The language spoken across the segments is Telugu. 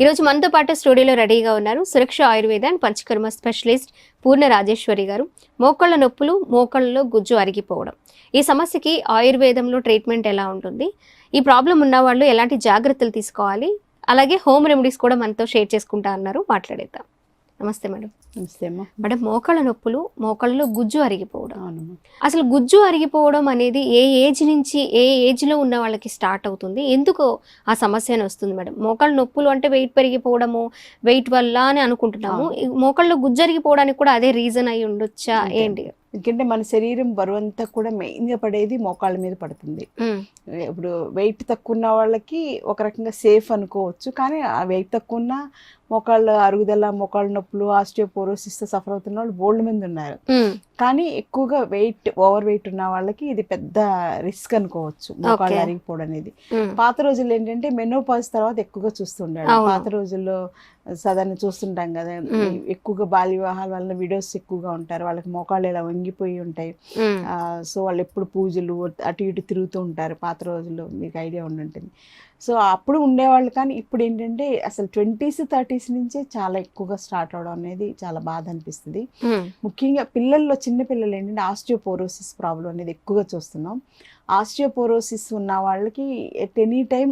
ఈరోజు మనతో పాటు స్టూడియోలో రెడీగా ఉన్నారు సురక్ష ఆయుర్వేద అండ్ పంచకర్మ స్పెషలిస్ట్ పూర్ణ రాజేశ్వరి గారు. మోకాళ్ళ నొప్పులు మోకళ్ళలో గుజ్జు అరిగిపోవడం. ఈ సమస్యకి ఆయుర్వేదంలో ట్రీట్మెంట్ ఎలా ఉంటుంది? ఈ ప్రాబ్లం ఉన్న వాళ్ళు ఎలాంటి జాగ్రత్తలు తీసుకోవాలి? అలాగే హోమ్ రెమెడీస్ కూడా మనతో షేర్ చేసుకుంటా అన్నారు. మాట్లాడేద్దాం. నమస్తే మేడం. నమస్తే అమ్మా. మేడం మోకాళ్ళ నొప్పులు మోకాళ్ళలో గుజ్జు అరిగిపోవడం. అసలు గుజ్జు అరిగిపోవడం అనేది ఏ ఏజ్ నుంచి ఏ ఏజ్లో ఉన్న వాళ్ళకి స్టార్ట్ అవుతుంది? ఎందుకు ఆ సమస్య వస్తుంది మేడం? మోకాళ్ళ నొప్పులు అంటే వెయిట్ పెరిగిపోవడము వెయిట్ వల్ల అని అనుకుంటున్నాము. మోకాళ్ళలో గుజ్జు అరిగిపోవడానికి కూడా అదే రీజన్ అయి ఉండొచ్చా. ఏంటి? ఎందుకంటే మన శరీరం బరువు అంతా కూడా మెయిన్గా పడేది మోకాళ్ళ మీద పడుతుంది. ఇప్పుడు వెయిట్ తక్కువ ఉన్న వాళ్ళకి ఒక రకంగా సేఫ్ అనుకోవచ్చు. కానీ ఆ వెయిట్ తక్కువ ఉన్న మోకాళ్ళ అరుగుదల మోకాళ్ళ నొప్పులు ఆస్టియోపోరోసిస్ సఫర్ అవుతున్న వాళ్ళు బోల్డ్ మంది ఉన్నారు. కానీ ఎక్కువగా వెయిట్ ఓవర్ వెయిట్ ఉన్న వాళ్ళకి ఇది పెద్ద రిస్క్ అనుకోవచ్చు మోకాళ్ళు. అరిగిపోవడం అనేది. పాత రోజుల్లో ఏంటంటే మెనోపాజ్ తర్వాత ఎక్కువగా చూస్తుండాడు. పాత రోజుల్లో సాధారణ చూస్తుంటాం కదా. ఎక్కువగా బాల్య వివాహాల వల్ల వీడియోస్ ఎక్కువగా ఉంటారు. వాళ్ళకి మోకాళ్ళు ఇలా వంగిపోయి ఉంటాయి. సో వాళ్ళు ఎప్పుడు పూజలు అటు ఇటు తిరుగుతూ ఉంటారు పాత రోజుల్లో మీకు ఐడియా ఉండుంటుంది సో అప్పుడు ఉండేవాళ్ళు కానీ ఇప్పుడు ఏంటంటే అసలు ట్వంటీస్ థర్టీస్ నుంచే చాలా ఎక్కువగా స్టార్ట్ అవడం అనేది చాలా బాధ అనిపిస్తుంది. ముఖ్యంగా పిల్లల్లో చిన్న పిల్లలు ఏంటంటే ఆస్టియోపోరోసిస్ ప్రాబ్లం అనేది ఎక్కువగా చూస్తున్నాం. ఆస్టియోపోరోసిస్ ఉన్న వాళ్ళకి at any time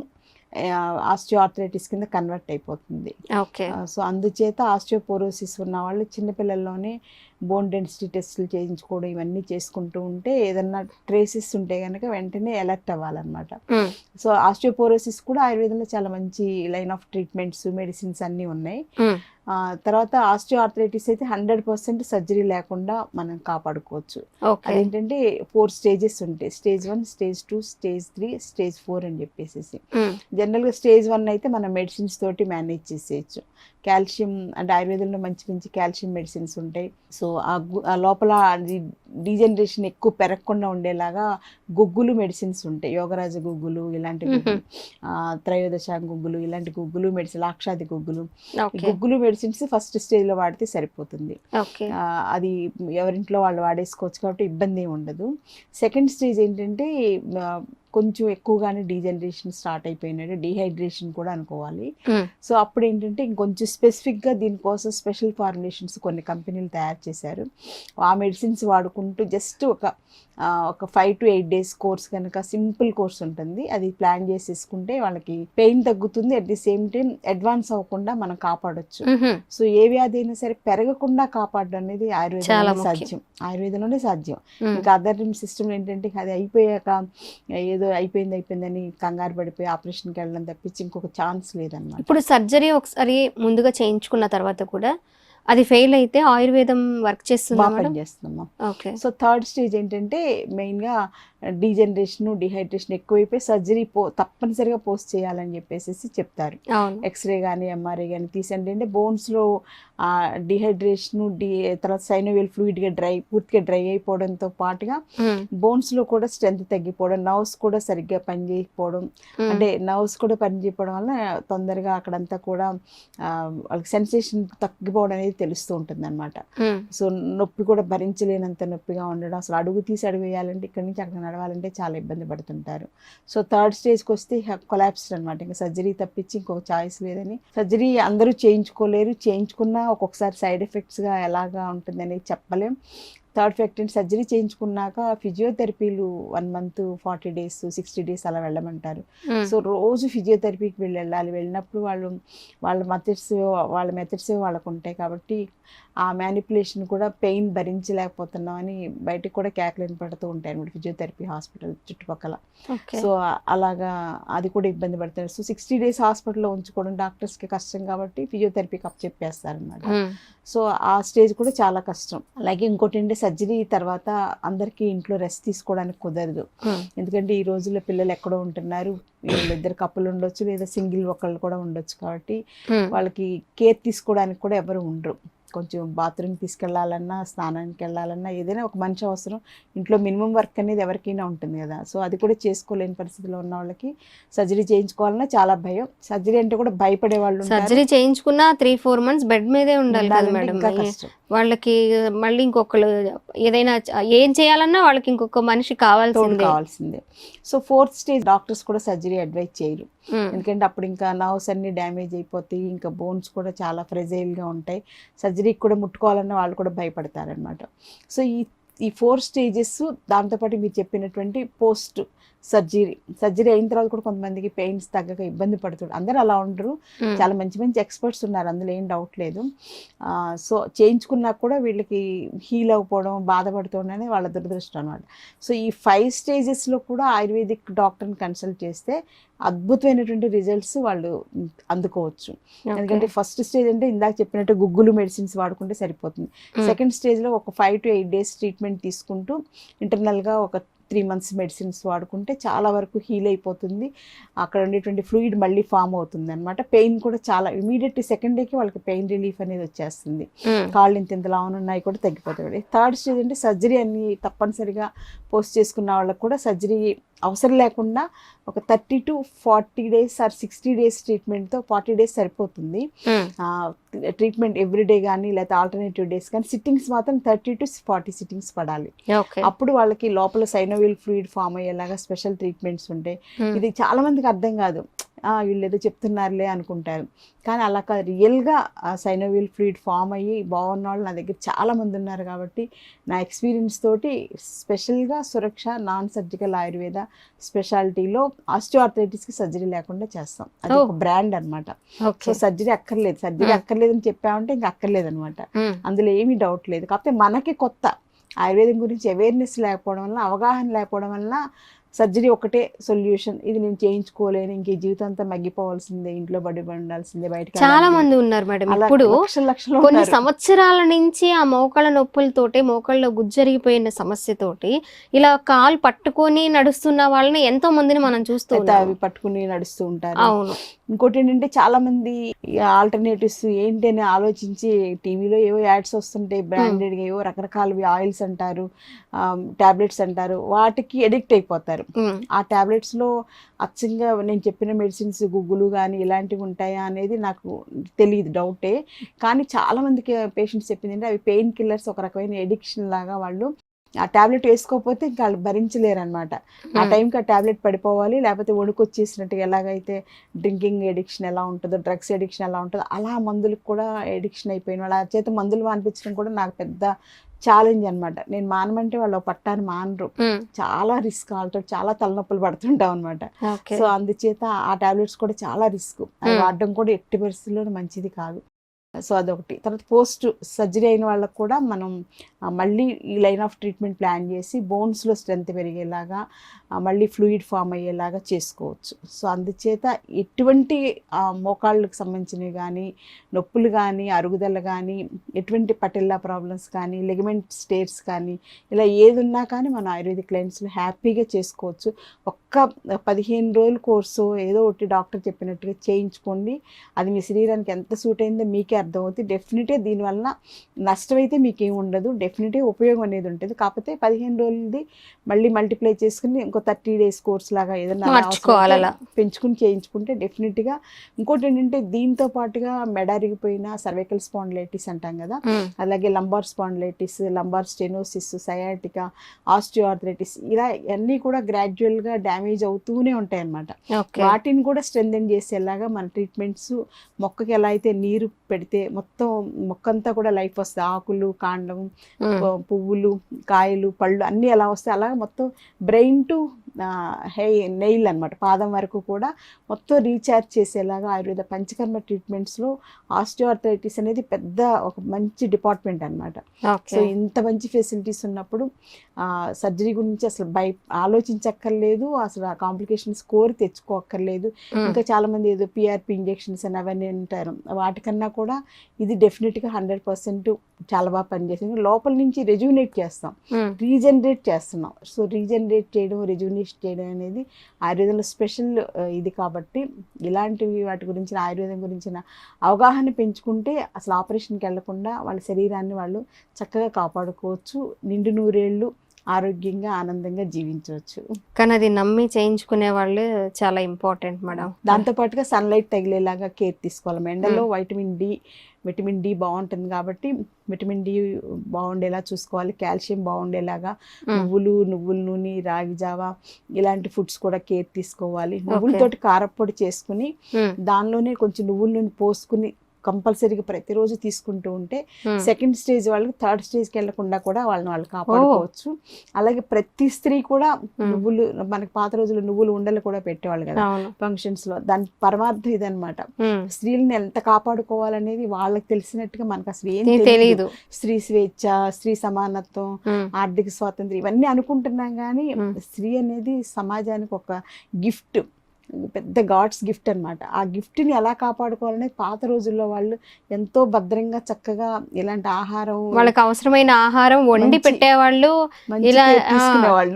osteoarthritis కింద కన్వర్ట్ అయిపోతుంది. ఓకే. సో అందుచేత ఆస్టియోపోరోసిస్ ఉన్న వాళ్ళు చిన్నపిల్లల్లోనే బోన్ డెన్సిటీ టెస్టులు చేయించుకోవడం ఇవన్నీ చేసుకుంటూ ఉంటే ఏదన్నా ట్రేసెస్ ఉంటే కనుక వెంటనే ఎలర్ట్ అవ్వాలన్నమాట. సో ఆస్టియోపోరోసిస్ కూడా ఆయుర్వేదంలో చాలా మంచి లైన్ ఆఫ్ ట్రీట్మెంట్స్ మెడిసిన్స్ అన్నీ ఉన్నాయి. తర్వాత ఆస్టియో ఆర్థరైటిస్ అయితే హండ్రెడ్ పర్సెంట్ సర్జరీ లేకుండా మనం కాపాడుకోవచ్చు. అదేంటంటే ఫోర్ స్టేజెస్ ఉంటాయి. Stage one stage two stage three stage four అని చెప్పేసి ఉమ్, జనరల్గా స్టేజ్ వన్ అయితే మనం మెడిసిన్స్ తోటి మేనేజ్ చేసేయచ్చు. కాల్షియం అంటే ఆయుర్వేదంలో మంచి మంచి కాల్షియం మెడిసిన్స్ ఉంటాయి. సో ఆ లోపల డీజనరేషన్ ఎక్కువ పెరగకుండా ఉండేలాగా గుగ్గులు మెడిసిన్స్ ఉంటాయి. యోగరాజ గుగ్గులు ఇలాంటి త్రయోదశ గుగ్గులు ఇలాంటి గుగ్గులు మెడిసిన్ లాక్షాది గుగ్గులు. గుగ్గులు మెడిసిన్స్ ఫస్ట్ స్టేజ్లో వాడితే సరిపోతుంది. అది ఎవరింట్లో వాళ్ళు వాడేసుకోవచ్చు కాబట్టి ఇబ్బంది ఉండదు. సెకండ్ స్టేజ్ ఏంటంటే కొంచెం ఎక్కువగానే డీజనరేషన్ స్టార్ట్ అయిపోయినట్టు డీహైడ్రేషన్ కూడా అనుకోవాలి. సో అప్పుడు ఏంటంటే ఇంకొంచెం స్పెసిఫిక్గా దీనికోసం స్పెషల్ ఫార్ములేషన్స్ కొన్ని కంపెనీలు తయారు చేశారు. ఆ మెడిసిన్స్ వాడుకుంటూ జస్ట్ ఒక ఒక five to eight days course కనుక సింపుల్ కోర్స్ ఉంటుంది. అది ప్లాన్ చేసేసుకుంటే వాళ్ళకి పెయిన్ తగ్గుతుంది. At the same time advance అవ్వకుండా మనం కాపాడొచ్చు. సో ఏ వ్యాధి అయినా సరే పెరగకుండా కాపాడడం అనేది ముఖ్యం. సాధ్యం. ఆయుర్వేదంలోనే సాధ్యం. ఉమ్, ఇంకా అదర్ సిస్టమ్ ఏంటంటే అది అయిపోయాక ఏదో అయిపోయింది అయిపోయిందని కంగారు పడిపోయి ఆపరేషన్కి వెళ్ళడం తప్పించి ఇంకొక ఛాన్స్ లేదన్నమాట. ఇప్పుడు సర్జరీ ఒకసారి ముందుగా చేయించుకున్న తర్వాత కూడా అది ఫెయిల్ అయితే ఆయుర్వేదం వర్క్ చేస్తుందా ఓకే. సో థర్డ్ స్టేజ్ ఏంటంటే మెయిన్గా డీజనరేషన్ డిహైడ్రేషన్ ఎక్కువైపోయి సర్జరీ పో తప్పనిసరిగా పోస్ట్ చేయాలని చెప్పేసి చెప్తారు. ఎక్స్రే కానీ ఎంఆర్ఐ కానీ తీసండి అంటే బోన్స్లో డిహైడ్రేషన్ డి తర్వాత సైనోవియల్ ఫ్లూయిడ్గా డ్రై పూర్తిగా డ్రై అయిపోవడంతో పాటుగా బోన్స్లో కూడా స్ట్రెంత్ తగ్గిపోవడం నర్వ్స్ కూడా సరిగ్గా పనిచేయకపోవడం ఉమ్, అంటే నర్వ్స్ కూడా పనిచేయకపోవడం వల్ల తొందరగా అక్కడంతా కూడా వాళ్ళకి సెన్సేషన్ తగ్గిపోవడం అనేది తెలుస్తూ ఉంటుంది అనమాట సో నొప్పి కూడా భరించలేనంత నొప్పిగా ఉండడం అసలు అడుగు తీసి అడుగు వేయాలంటే ఇక్కడి నుంచి అక్కడ నడవాలంటే చాలా ఇబ్బంది పడుతుంటారు. సో థర్డ్ స్టేజ్కి వస్తే కొలాప్స్ అనమాట ఇంకా సర్జరీ తప్పించి ఇంకొక చాయిస్ లేదని. సర్జరీ అందరూ చేయించుకోలేరు. చేయించుకున్నా ఒక్కొక్కసారి సైడ్ ఎఫెక్ట్స్గా ఎలాగా ఉంటుంది అనేది చెప్పలేం. థర్డ్ ఫ్యాక్ట్ ఏంటి సర్జరీ చేయించుకున్నాక ఫిజియోథెరపీలు one month forty days sixty days అలా వెళ్ళమంటారు. సో రోజు ఫిజియోథెరపీకి వీళ్ళు వెళ్ళాలి. వెళ్ళినప్పుడు వాళ్ళు వాళ్ళ మెథడ్స్ వాళ్ళ మెథడ్స్ వాళ్ళకు ఉంటాయి కాబట్టి ఆ మ్యానిపులేషన్ కూడా పెయిన్ భరించలేకపోతున్నాం అని బయటకు కూడా క్యాక్లైన్ పడుతూ ఉంటాయి అనమాట ఫిజియోథెరపీ హాస్పిటల్ చుట్టుపక్కల. సో అలాగా అది కూడా ఇబ్బంది పడతారు సో సిక్స్టీ డేస్ హాస్పిటల్లో ఉంచుకోవడం డాక్టర్స్కి కష్టం కాబట్టి ఫిజియోథెరపీకి అప్ చెప్పేస్తారనమాట ఉమ్, సో ఆ స్టేజ్ కూడా చాలా కష్టం. అలాగే ఇంకోటి ఏంటంటే సర్జరీ తర్వాత అందరికీ ఇంట్లో రెస్ట్ తీసుకోవడానికి కుదరదు. ఉమ్, ఎందుకంటే ఈ రోజుల్లో పిల్లలు ఎక్కడో ఉంటున్నారు. వీళ్ళిద్దరు కప్పులు ఉండొచ్చు లేదా సింగిల్ ఒకళ్ళు కూడా ఉండొచ్చు కాబట్టి ఉమ్, వాళ్ళకి కేర్ తీసుకోవడానికి కూడా ఎవరు ఉండరు. కొంచెం బాత్రూమ్ తీసుకెళ్ళాలన్నా స్నానానికి వెళ్ళాలన్నా ఏదైనా ఒక మనిషి అవసరం. ఇంట్లో మినిమం వర్క్ అనేది ఎవరికైనా ఉంటుంది కదా. సో అది కూడా చేసుకోలేని పరిస్థితిలో ఉన్న వాళ్ళకి సర్జరీ చేయించుకోవాలన్నా చాలా భయం. సర్జరీ అంటే కూడా భయపడే వాళ్ళు. సర్జరీ చేయించుకున్న త్రీ ఫోర్ మంత్స్ బెడ్ మీదే ఉండాలి మేడం వాళ్ళకి మళ్ళీ ఇంకొకరు ఏదైనా ఏం చేయాలన్నా వాళ్ళకి ఇంకొక మనిషి కావాల్సిందే. కావాల్సిందే. సో ఫోర్త్ స్టేజ్ డాక్టర్స్ కూడా సర్జరీ అడ్వైజ్ చేయరు. ఉమ్, ఎందుకంటే అప్పుడు ఇంకా నర్వ్స్ అన్ని డ్యామేజ్ అయిపోతాయి ఇంకా బోన్స్ కూడా చాలా ఫ్రెజైల్గా ఉంటాయి. సర్జరీకి కూడా ముట్టుకోవాలన్న వాళ్ళు కూడా భయపడతారనమాట సో ఈ ఈ ఫోర్ స్టేజెస్ దాంతోపాటు మీరు చెప్పినటువంటి పోస్ట్ సర్జరీ. సర్జరీ అయిన తర్వాత కూడా కొంతమందికి పెయిన్స్ తగ్గక ఇబ్బంది పడుతుంది అందరూ అలా ఉండరు. చాలా మంచి మంచి ఎక్స్పర్ట్స్ ఉన్నారు. అందులో ఏం డౌట్ లేదు. సో చేయించుకున్నా కూడా వీళ్ళకి హీల్ అవ్వకపోవడం బాధపడుతుండని వాళ్ళ దురదృష్టం అనమాట సో ఈ ఫైవ్ స్టేజెస్లో కూడా ఆయుర్వేదిక్ డాక్టర్ని కన్సల్ట్ చేస్తే అద్భుతమైనటువంటి రిజల్ట్స్ వాళ్ళు అందుకోవచ్చు. ఎందుకంటే ఫస్ట్ స్టేజ్ అంటే ఇందాక చెప్పినట్టు గుగ్గులు మెడిసిన్స్ వాడుకుంటే సరిపోతుంది. సెకండ్ స్టేజ్లో ఒక five to eight days treatment తీసుకుంటూ ఇంటర్నల్గా ఒక త్రీ మంత్స్ మెడిసిన్స్ వాడుకుంటే చాలా వరకు హీల్ అయిపోతుంది. అక్కడ ఉండేటువంటి ఫ్లూయిడ్ మళ్ళీ ఫామ్ అవుతుంది అనమాట పెయిన్ కూడా చాలా ఇమీడియట్ సెకండ్ డేకి వాళ్ళకి పెయిన్ రిలీఫ్ అనేది వచ్చేస్తుంది. కాళ్ళు ఇంత ఇంత లావున ఉన్నాయి కూడా తగ్గిపోతాయి. థర్డ్ స్టేజ్ అంటే సర్జరీ అన్ని తప్పనిసరిగా పోస్ట్ చేసుకున్న వాళ్ళకి కూడా సర్జరీ అవసరం లేకుండా ఒక thirty to forty days or sixty days ట్రీట్మెంట్తో forty days సరిపోతుంది. ఉమ్, ట్రీట్మెంట్ ఎవ్రీడే కానీ లేకపోతే ఆల్టర్నేటివ్ డేస్ కానీ సిట్టింగ్స్ మాత్రం థర్టీ టు ఫార్టీ సిట్టింగ్స్ పడాలి. అప్పుడు వాళ్ళకి లోపల సైనోవిల్ ఫ్లూయిడ్ ఫామ్ అయ్యేలాగా స్పెషల్ ట్రీట్మెంట్స్ ఉంటాయి ఉమ్, ఇది చాలా మందికి అర్థం కాదు. "ఆ, వీళ్ళు ఏదో చెప్తున్నారులే అనుకుంటారు. కానీ అలా కాదు. రియల్గా సైనోవిల్ ఫ్లూయిడ్ ఫామ్ అయ్యి బాగున్న వాళ్ళు నా దగ్గర చాలా మంది ఉన్నారు కాబట్టి నా ఎక్స్పీరియన్స్ తోటి స్పెషల్గా సురక్ష నాన్ సర్జికల్ ఆయుర్వేద స్పెషాలిటీలో ఆస్టియోఆర్థరైటిస్కి సర్జరీ లేకుండా చేస్తాం. అది ఒక. బ్రాండ్ అన్నమాట. సో సర్జరీ అక్కర్లేదు. సర్జరీ. అక్కర్లేదు అని చెప్పామంటే ఇంకా అక్కర్లేదు అనమాట అందులో ఏమీ డౌట్ లేదు. కాకపోతే మనకి కొత్త ఆయుర్వేదం గురించి అవేర్నెస్ లేకపోవడం వల్ల అవగాహన లేకపోవడం వల్ల సర్జరీ ఒకటే సొల్యూషన్. ఇది నేను చేయించుకోలేను. ఇంక ఈ జీవితం అంతా మగ్గిపోవాల్సిందే. ఇంట్లో బడి ఉండాల్సిందే. బయటకి చాలా. మంది ఉన్నారు మేడం. ఇప్పుడు కొన్ని. సంవత్సరాల నుంచి ఆ మోకాళ్ళ నొప్పులతోటి మోకాళ్ళలో గుజ్జరిగిపోయిన సమస్యతోటి ఇలా కాలు పట్టుకొని నడుస్తున్న వాళ్ళని ఎంతో మందిని మనం చూస్తూ అవి పట్టుకుని నడుస్తూ ఉంటారు. అవును. ఇంకోటి ఏంటంటే చాలా మంది ఆల్టర్నేటివ్స్ ఏంటి అని ఆలోచించి టీవీలో ఏవో యాడ్స్ వస్తుంటాయి. బ్రాండెడ్ ఏవో రకరకాలవి ఆయిల్స్ అంటారు టాబ్లెట్స్ అంటారు. వాటికి ఎడిక్ట్ అయిపోతారు. ఉమ్, ఆ టాబ్లెట్స్లో అచ్చంగా నేను చెప్పిన మెడిసిన్స్ గుగ్గులు కానీ ఇలాంటివి ఉంటాయా అనేది నాకు తెలియదు డౌటే. కానీ చాలా మందికి పేషెంట్స్ చెప్పింది అంటే అవి పెయిన్ కిల్లర్స్ ఒక రకమైన ఎడిక్షన్ లాగా వాళ్ళు ఆ టాబ్లెట్ వేసుకోకపోతే ఇంకా వాళ్ళు భరించలేరు అనమాట ఆ టైంకి ఆ టాబ్లెట్ పడిపోవాలి లేకపోతే వణుకొచ్చేసినట్టుగా ఎలాగైతే డ్రింకింగ్ ఎడిక్షన్ ఎలా ఉంటుందో డ్రగ్స్ ఎడిక్షన్ ఎలా ఉంటుందో అలా మందులకు కూడా ఎడిక్షన్ అయిపోయిన వాళ్ళ. చేత మందులు మానిపించడం కూడా నాకు పెద్ద ఛాలెంజ్ అన్నమాట. నేను మానమంటే వాళ్ళు పట్టాన్ని మానరు. చాలా రిస్క్ వాళ్ళతో చాలా తలనొప్పులు పడుతుంటాం అనమాట సో అందుచేత ఆ టాబ్లెట్స్ కూడా చాలా రిస్క్. అవి. వాడడం కూడా ఎట్టి పరిస్థితుల్లోనూ మంచిది కాదు. సో అదొకటి. తర్వాత పోస్ట్ సర్జరీ అయిన వాళ్ళకి కూడా మనం మళ్ళీ ఈ లైన్ ఆఫ్ ట్రీట్మెంట్ ప్లాన్ చేసి బోన్స్లో స్ట్రెంత్ పెరిగేలాగా మళ్ళీ ఫ్లూయిడ్ ఫామ్ అయ్యేలాగా చేసుకోవచ్చు. సో అందుచేత ఎటువంటి మోకాళ్ళకు సంబంధించినవి కానీ నొప్పులు కానీ అరుగుదల కానీ ఎటువంటి పటిల్లా ప్రాబ్లమ్స్ కానీ లెగమెంట్ స్టేట్స్ కానీ ఇలా ఏది ఉన్నా కానీ మన ఆయుర్వేదిక్ క్లయింట్స్ని హ్యాపీగా చేసుకోవచ్చు. ఒక్క పదిహేను రోజుల కోర్సు ఏదో ఒకటి డాక్టర్ చెప్పినట్టుగా చేయించుకోండి. అది మీ శరీరానికి ఎంత సూట్ అయిందో మీకే అర్థమవుతుంది. డెఫినెట్గా దీనివల్ల నష్టం అయితే మీకేం ఉండదు. డెఫినెట్గా ఉపయోగం అనేది ఉంటుంది. కాకపోతే పదిహేను రోజులది మళ్ళీ మల్టిప్లై చేసుకుని ఇంకో థర్టీ డేస్ కోర్స్ లాగా ఏదైనా పెంచుకుని చేయించుకుంటే డెఫినెట్గా ఇంకోటి ఏంటంటే దీంతో పాటుగా మెడారిగిపోయిన సర్వైకల్ స్పాండిలైటిస్ అంటాం కదా. అలాగే lumbar spondylitis lumbar stenosis sciatica osteoarthritis ఇలా అన్నీ కూడా గ్రాడ్యువల్గా డ్యామేజ్ అవుతూనే ఉంటాయి అన్నమాట వాటిని కూడా స్ట్రెంథెన్ చేసేలాగా మన ట్రీట్మెంట్స్ మొక్కకి ఎలా అయితే నీరు పెడితే మొత్తం మొక్క అంతా కూడా లైఫ్ వస్తుంది. ఆకులు కాండం పువ్వులు కాయలు పళ్ళు అన్నీ ఎలా వస్తాయి. అలాగే మొత్తం బ్రెయిన్ టు హెయి నెయిల్ అన్నమాట. పాదం వరకు కూడా మొత్తం రీఛార్జ్ చేసేలాగా ఆయుర్వేద పంచకర్మ ట్రీట్మెంట్స్లో ఆస్టియోఆర్థరైటిస్ అనేది పెద్ద ఒక మంచి డిపార్ట్మెంట్ అన్నమాట. సో ఇంత మంచి ఫెసిలిటీస్ ఉన్నప్పుడు సర్జరీ గురించి అసలు భయ ఆలోచించక్కర్లేదు అసలు ఆ కాంప్లికేషన్ స్కోర్ తెచ్చుకోక్కర్లేదు. ఇంకా చాలా మంది ఏదో పిఆర్పి ఇంజెక్షన్స్ అని అవన్నీ అంటారు. వాటికన్నా కూడా ఇది డెఫినెట్గా హండ్రెడ్ పర్సెంట్ చాలా బాగా పనిచేస్తుంది. లోపల నుంచి రెజ్యూనేట్ చేస్తాం. రీజనరేట్ చేస్తున్నాం. సో రీజనరేట్ చేయడం రెజ్యూనేట్ చేయడం అనేది ఆయుర్వేదంలో స్పెషల్ ఇది కాబట్టి ఇలాంటివి వాటి గురించిన ఆయుర్వేదం గురించిన అవగాహన పెంచుకుంటే అసలు ఆపరేషన్కి వెళ్ళకుండా వాళ్ళ శరీరాన్ని వాళ్ళు చక్కగా కాపాడుకోవచ్చు నిండు నూరేళ్ళు ఆరోగ్యంగా ఆనందంగా జీవించవచ్చు. కానీ అది నమ్మి చేయించుకునే వాళ్ళు చాలా ఇంపార్టెంట్ మేడం. దాంతోపాటుగా సన్లైట్ తగిలేలాగా కేర్ తీసుకోవాలి. ఎండలో వైటమిన్ డి విటమిన్ డి బాగుంటుంది కాబట్టి విటమిన్ డి బాగుండేలా చూసుకోవాలి కాల్షియం బాగుండేలాగా నువ్వులు నువ్వుల నూనె రాగి జావ ఇలాంటి ఫుడ్స్ కూడా కేర్ తీసుకోవాలి. నువ్వులతోటి కారప్పొడి చేసుకుని దానిలోనే కొంచెం నువ్వుల నూనె పోసుకుని కంపల్సరీగా ప్రతిరోజు తీసుకుంటూ ఉంటే ఉమ్, సెకండ్ స్టేజ్ వాళ్ళకి థర్డ్ స్టేజ్కి వెళ్ళకుండా కూడా వాళ్ళని వాళ్ళు కాపాడుకోవచ్చు. అలాగే ప్రతి స్త్రీ కూడా నువ్వులు మనకి పాత రోజుల్లో నువ్వులు ఉండలు కూడా పెట్టేవాళ్ళు కదా ఫంక్షన్స్లో దాని పరమార్థం ఇదనమాట ఉమ్, స్త్రీలను ఎంత కాపాడుకోవాలనేది వాళ్ళకి తెలిసినట్టుగా మనకు అసలు ఏం తెలియదు స్త్రీ స్వేచ్ఛ స్త్రీ సమానత్వం ఆర్థిక స్వాతంత్రం ఇవన్నీ అనుకుంటున్నాం కానీ. స్త్రీ అనేది సమాజానికి ఒక గిఫ్ట్. పెద్ద గాడ్స్ గిఫ్ట్ అన్నమాట. ఆ గిఫ్ట్ని ఎలా కాపాడుకోవాలనేది పాత రోజుల్లో వాళ్ళు ఎంతో భద్రంగా చక్కగా ఇలాంటి ఆహారం వాళ్ళకి అవసరమైన ఆహారం వండి పెట్టేవాళ్ళు ఇలా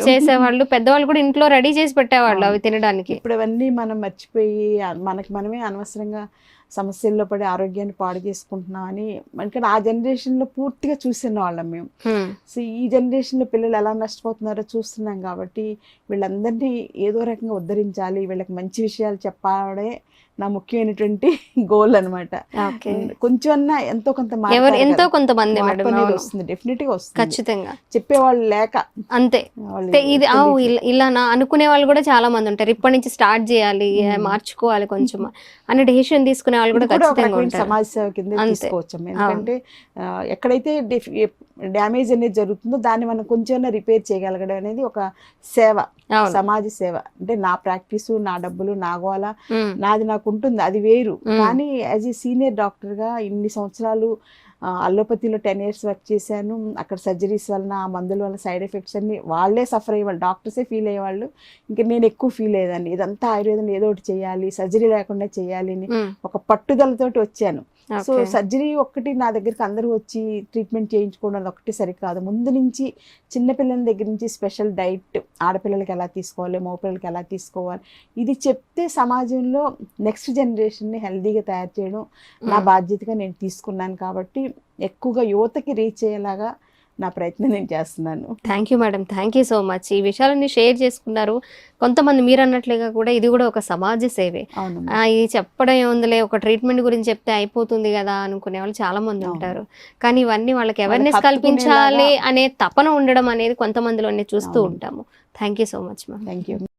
చేసేవాళ్ళు. పెద్దవాళ్ళు కూడా ఇంట్లో రెడీ చేసి పెట్టేవాళ్ళు అవి తినడానికి. ఇప్పుడు అవన్నీ మనం మర్చిపోయి మనకి మనమే అనవసరంగా సమస్యల్లో పడి ఆరోగ్యాన్ని పాడు చేసుకుంటున్నామని ఎందుకంటే ఆ జనరేషన్లో పూర్తిగా చూసిన వాళ్ళం మేము. సో ఈ జనరేషన్లో పిల్లలు ఎలా నష్టపోతున్నారో చూస్తున్నాం కాబట్టి వీళ్ళందరినీ ఏదో రకంగా ఉద్ధరించాలి వీళ్ళకి మంచి విషయాలు చెప్పాడే నా ముఖ్యమైనటువంటి గోల్ అనమాట కొంచెం అన్నా ఎంతో కొంత ఎంతో. కొంతమంది. వస్తుంది డెఫినెట్గా వస్తుంది ఖచ్చితంగా. చెప్పేవాళ్ళు లేక అంతే. ఇది ఇలానా అనుకునే వాళ్ళు కూడా చాలా మంది ఉంటారు. ఇప్పటి నుంచి స్టార్ట్ చేయాలి. మార్చుకోవాలి కొంచెం అనే డెసిషన్ తీసుకునే వాళ్ళు కూడా ఖచ్చితంగా సమాజ సేవ కింద. తీసుకోవచ్చు. ఎందుకంటే ఎక్కడైతే డ్యామేజ్ అనేది జరుగుతుందో దాన్ని మనం కొంచెం రిపేర్ చేయగలగడం అనేది ఒక సేవ. సమాజ సేవ. అంటే నా ప్రాక్టీసు నా డబ్బులు నా గోల నాది నాకు ఉంటుంది అది వేరు. కానీ యాజ్ ఏ సీనియర్ డాక్టర్గా ఇన్ని సంవత్సరాలు అల్లోపతిలో టెన్ ఇయర్స్ వర్క్ చేశాను. అక్కడ సర్జరీస్ వలన ఆ మందుల వల్ల సైడ్ ఎఫెక్ట్స్ అన్ని వాళ్ళే సఫర్ అయ్యేవాళ్ళు. డాక్టర్సే ఫీల్ అయ్యేవాళ్ళు. ఇంకా నేను ఎక్కువ ఫీల్ అయ్యేదాన్ని. ఇదంతా ఆయుర్వేదం ఏదో ఒకటి చేయాలి సర్జరీ లేకుండా చేయాలి అని ఒక పట్టుదలతోటి వచ్చాను. సో. సర్జరీ ఒక్కటి నా దగ్గరికి అందరూ వచ్చి ట్రీట్మెంట్ చేయించుకోవడం ఒకటి సరికాదు ముందు నుంచి చిన్నపిల్లల దగ్గర నుంచి స్పెషల్ డైట్ ఆడపిల్లలకి ఎలా తీసుకోవాలి మగపిల్లలకి ఎలా తీసుకోవాలి ఇది చెప్తే సమాజంలో నెక్స్ట్ జనరేషన్ని హెల్దీగా తయారు చేయడం నా. బాధ్యతగా నేను తీసుకున్నాను కాబట్టి ఎక్కువగా యువతకి రీచ్ అయ్యేలాగా నా ప్రయత్నం నేను చేస్తున్నాను. Thank you madam thank you so much ఈ విషయాలన్నీ షేర్ చేసుకున్నారు. కొంతమంది మీరు అన్నట్లుగా కూడా ఇది కూడా ఒక సమాజ సేవే. ఇది చెప్పడం ఏముందిలే ఒక ట్రీట్మెంట్ గురించి చెప్తే అయిపోతుంది కదా అనుకునే వాళ్ళు చాలా మంది. ఉంటారు. కానీ ఇవన్నీ వాళ్ళకి అవేర్నెస్ కల్పించాలి అనే తపన ఉండడం అనేది కొంతమందిలోనే చూస్తూ. ఉంటాము. Thank you so much ma'am thank you